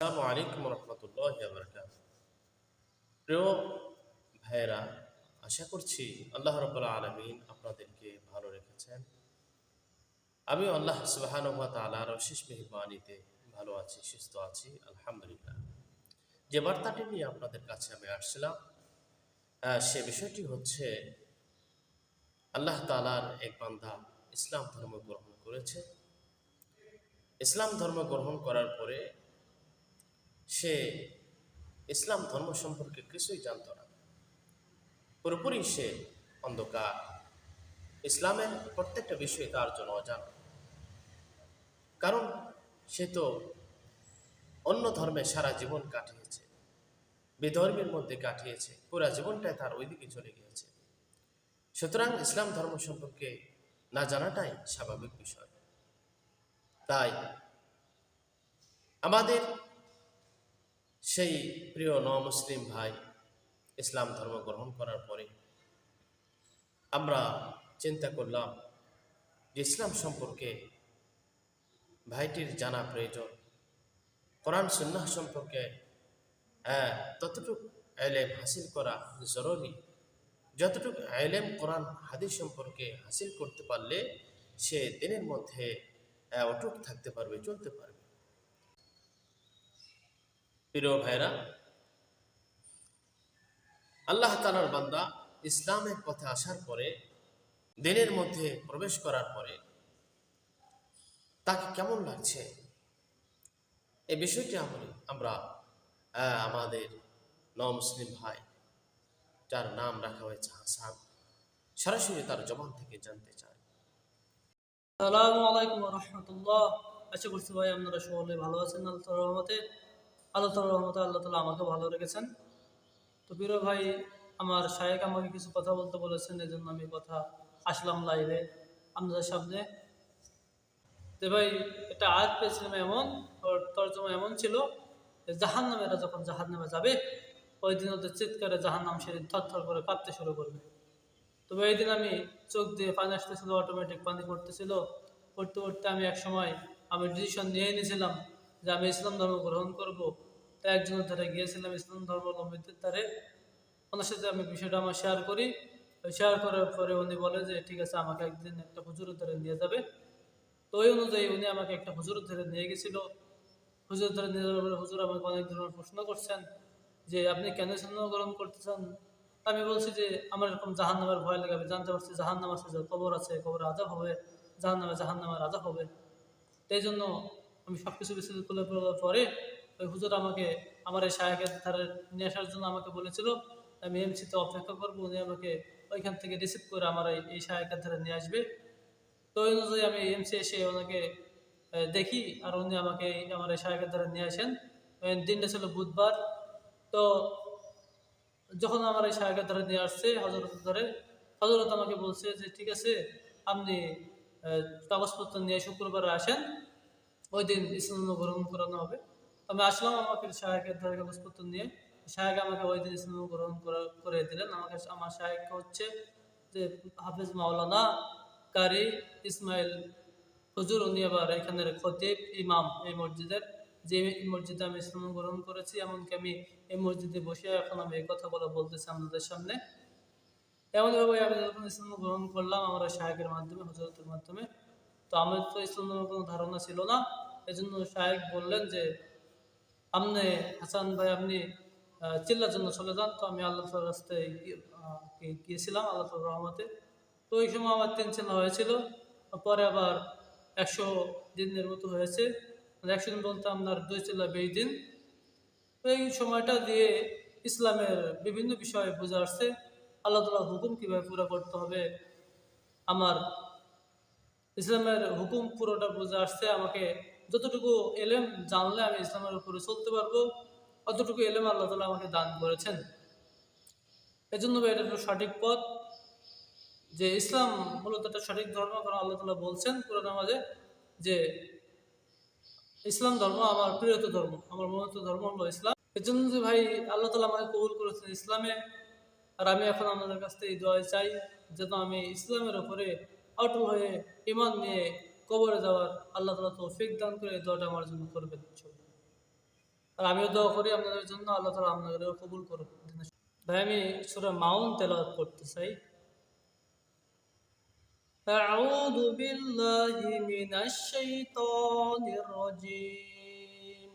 আসসালামু আলাইকুম রহমতুল্লাহ প্রিয় আশা করছি আল্লাহ রবুল্লা আলমিন আপনাদেরকে ভালো রেখেছেন। আমি আল্লাহ মেহরবানিতে ভালো আছি, সুস্থ আছি, আলহামদুলিল্লাহ। যে বার্তাটি নিয়ে আপনাদের কাছে আমি আসছিলাম সে বিষয়টি হচ্ছে, আল্লাহ তালার এক বান্দা ইসলাম ধর্ম গ্রহণ করেছে। ইসলাম ধর্ম গ্রহণ করার পরে সে ইসলাম ধর্ম সম্পর্কে কিছুই জানতো না। পুরোপুরি সে অন্ধকার। ইসলামের প্রত্যেকটা বিষয় তার জন্য অজানা। কারণ সে তো অন্য ধর্মে সারা জীবন কাটিয়েছে। বিধর্মের মধ্যে কাটিয়েছে। পুরা জীবনটাই তার ওইদিকে চলে গিয়েছে। সুতরাং ইসলাম ধর্ম সম্পর্কে না জানাটাই স্বাভাবিক বিষয়। তাই আমাদের সেই প্রিয় ন মুসলিম ভাই ইসলাম ধর্ম গ্রহণ করার পরে আমরা চিন্তা করলাম যে ইসলাম সম্পর্কে ভাইটির জানা প্রয়োজন। কোরআন সুন্নাহ সম্পর্কে হ্যাঁ, ততটুকু আইলেম হাসিল করা জরুরি। যতটুকু আইলেম কোরআন হাদিস সম্পর্কে হাসিল করতে পারলে সে দিনের মধ্যে আহ, অটুট থাকতে পারবে চলতে পারবে। প্রিয় ভাইরা, আল্লাহ তালার বান্দা ইসলামের পথে আসার পরে, দিনের মধ্যে প্রবেশ করার পরে তাকে কেমন লাগছে? এই বিষয়টি আমরা আমাদের ন মুসলিম ভাই, যার নাম রাখা হয়েছে হাসান, সরাসরি তার জবান থেকে জানতে চাই। সালামু আলাইকুম রহমতুল্লাহ। আশা করছি ভাই আপনারা সকলে ভালো আছেন আল্লাহ রহমতে। আল্লাহ তাআলার রহমতে আল্লাহ তালা আমাকে ভালো রেখেছেন। তো প্রিয় ভাই, আমার শায়েক আমাকে কিছু কথা বলতে বলেছেন এই জন্য আমি কথা আসলাম লাইভে আপনাদের সামনে। যে ভাই, একটা আয়াত পেয়েছিলাম এমন, ওর তর্জমা এমন ছিল জাহান নামেরা যখন জাহান নামে যাবে, ওই দিন ওদের চিৎকারে জাহান নাম সেদিন থরথর করে কাঁপতে শুরু করবে। তবে এই দিন আমি চোখ দিয়ে পানি আসতেছিল অটোমেটিক পানি পড়তেছিল। পড়তে পড়তে আমি এক সময় আমি ডিসিশন নিয়ে নিয়েছিলাম যে আমি ইসলাম ধর্ম গ্রহণ করব। তাই একজনের ধারে গিয়েছিলাম, ইসলাম ধর্মাবলম্বীদের ধারে। ওনার সাথে আমি বিষয়টা আমার শেয়ার করি। শেয়ার করার পরে উনি বলে যে, ঠিক আছে, আমাকে একদিন একটা হুজুরের ধারে নিয়ে যাবে। তো ওই অনুযায়ী উনি আমাকে একটা হুজুরের ধারে নিয়ে গেছিল। হুজুরের ধারে নিয়ে যাওয়ার পরে হুজুর আমাকে অনেক ধরনের প্রশ্ন করছেন, যে, আপনি কেন ইসলাম গ্রহণ করতে চান? আমি বলছি যে, আমার এরকম জাহান নামের ভয় লাগে, আমি জানতে পারছি জাহান নাম আছে কবর আছে, কবর আজাব হবে জাহান নামে জাহান নামের হবে। তাই জন্য আমি সব কিছু তুলে ফেলার পরে ওই হুজুর আমাকে, আমার এই সাহেবের ধারে নিয়ে আসার জন্য আমাকে বলেছিল, আমি এমসিতে অপেক্ষা করব, উনি আমাকে ওইখান থেকে রিসিভ করে আমার এই সাহেবের ধারে নিয়ে আসবে। তো ওই অনুযায়ী আমি এমসি এসে ওনাকে দেখি আর উনি আমাকে আমার এই সাহেবের ধারে নিয়ে আসেন। দিনটা ছিল বুধবার। তো যখন আমার এই সাহেবের ধারে নিয়ে আসছে হজরত ধরে হজরত আমাকে বলছে যে, ঠিক আছে, আপনি কাগজপত্র নিয়ে শুক্রবারে আসেন। ওই দিন ইসলাম গ্রহণ করানো হবে। আমি আসলাম আমাকে সাহেবের ধরে কাগজপত্র নিয়ে সাহেব আমাকে ওই দিন ইসলাম গ্রহণ করা- দিলেন। আমাকে, আমার সাহেব হচ্ছে যে হাফিজ মাওলানা কারি ইসমাইল হুজুর, উনি আবার এখানের খতিব, ইমাম এই মসজিদের। যে মসজিদে আমি ইসলাম গ্রহণ করেছি, এমনকি আমি এই মসজিদে বসে এখন আমি এই কথাগুলো বলতেছি আপনাদের সামনে। এমনভাবে আমি যখন ইসলাম গ্রহণ করলাম, আমার শাহেকের মাধ্যমে, হজরতের মাধ্যমে। তো আমার তো ইসলাম কোনো ধারণা ছিল না। এই জন্য শাহেক বললেন যে আপনি হাসান ভাই আপনি চিল্লার জন্য চলে যান। তো আমি আল্লাহ রাস্তায় গিয়েছিলাম, আল্লাহ রহমতে। তো ওই সময় আমার চিল্লা হয়েছিল। পরে আবার একশো দিনের মতো হয়েছে। মানে একশো দিন বলতে আপনার দুই চিল্লা বিশ দিন। এই সময়টা দিয়ে ইসলামের বিভিন্ন বিষয়ে বোঝা আসছে। আল্লাহ তালা হুকুম কীভাবে পুরো করতে হবে? আমার ইসলামের হুকুম পুরোটা বুঝে আসছে। আমাকে যতটুকু এলেম জানলে আমি ইসলামের উপরে চলতে পারব, অতটুকু এলেম আল্লাহ তালা আমাকে দান করেছেন। এজন্য ভাই, এটা হলো সঠিক পথ যে ইসলাম মূলত একটা সঠিক ধর্ম, কারণ আল্লাহ তালা বলছেন পুরো আমাদের যে ইসলাম ধর্ম আমার প্রিয়ত ধর্ম, আমার মনোনীত ধর্ম হলো ইসলাম। এর জন্য যে ভাই, আল্লাহ তালা আমাকে কবুল করেছেন ইসলামে, আর আমি এখন আপনাদের কাছ থেকে দোয়া চাই যেন আমি ইসলামের উপরে অটল হয়ে ইমান নিয়ে কবরে যাওয়ার আল্লাহ তালা তৌফিক দান করে এই দোয়াটা আমার জন্য করবেন আর আমিও দোয়া করি আপনাদের জন্য আল্লাহ তালা আপনাদেরও কবুল করুক ভাই আমি সুরা মাউন তেলাওয়াত করতে চাই أعوذ بالله من الشيطان الرجيم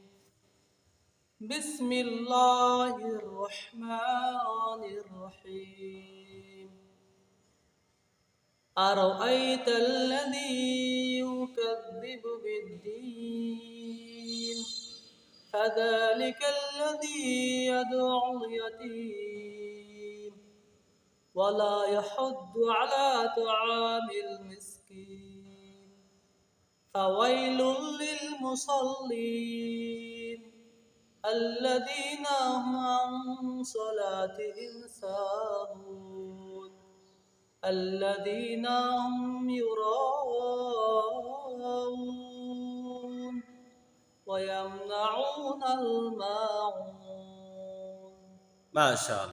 بسم الله الرحمن الرحيم أرأيت الذي يكذب بالدين؟ فذلك الذي يدعو اليتيم. ولا يحض على طعام المسكين. فويل للمصلين الذين هم عن صلاتهم ساهون. الذين هم يراءون ويمنعون الماعون. ما شاء الله.